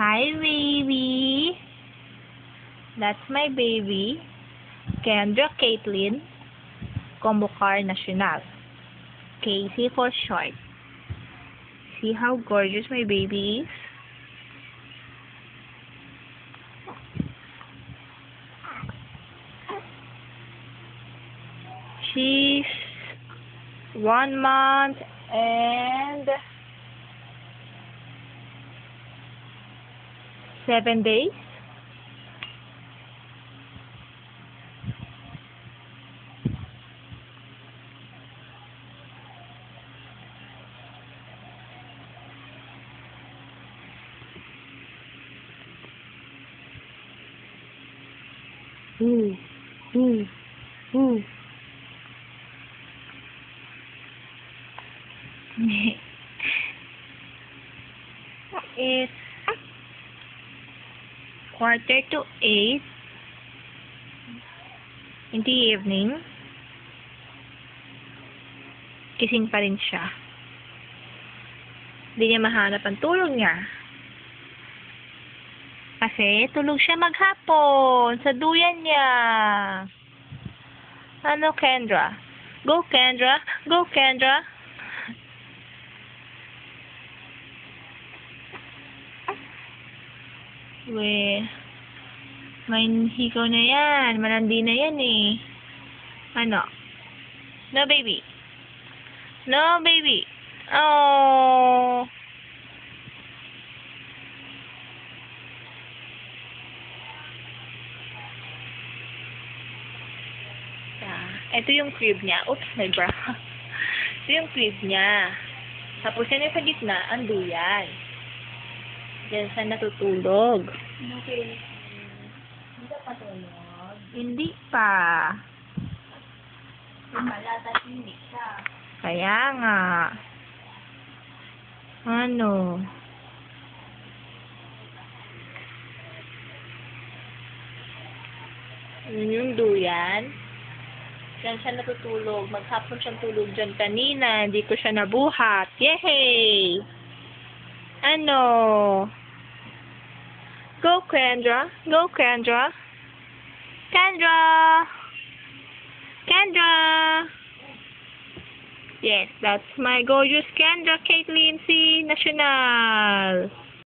Hi, baby. That's my baby. Kendra Caitlin. Combocar Nacional. Casey for short. See how gorgeous my baby is? She's one month and seven days. Mm, mm, mm. is quarter to eight in the evening. Kising pa rin siya. Hindi niya mahanap ang tulog niya. Kasi tulog siya maghapon sa duyan niya. Ano, Kendra? Go, Kendra. Go, Kendra. We, may hikaw na yan. Malandi na yan eh. Ano? No, baby. No, baby. Oh. Ah, ito yung crib niya. Oops, may bra. ito yung crib niya. Tapos yan yung sa gitna, ang duyan. Diyan siya natutulog. Okay. Ka patulog. Hindi pa. Lumalata hindi ka. Kaya nga. Ano? Yun yung duyan. Diyan siya natutulog. Maghapon siyang tulog dyan kanina. Hindi ko siya nabuhat. Yehey! Ano? Kendra. Go, Kendra. Kendra! Kendra! Yes, that's my gorgeous Kendra Caitlin C. National.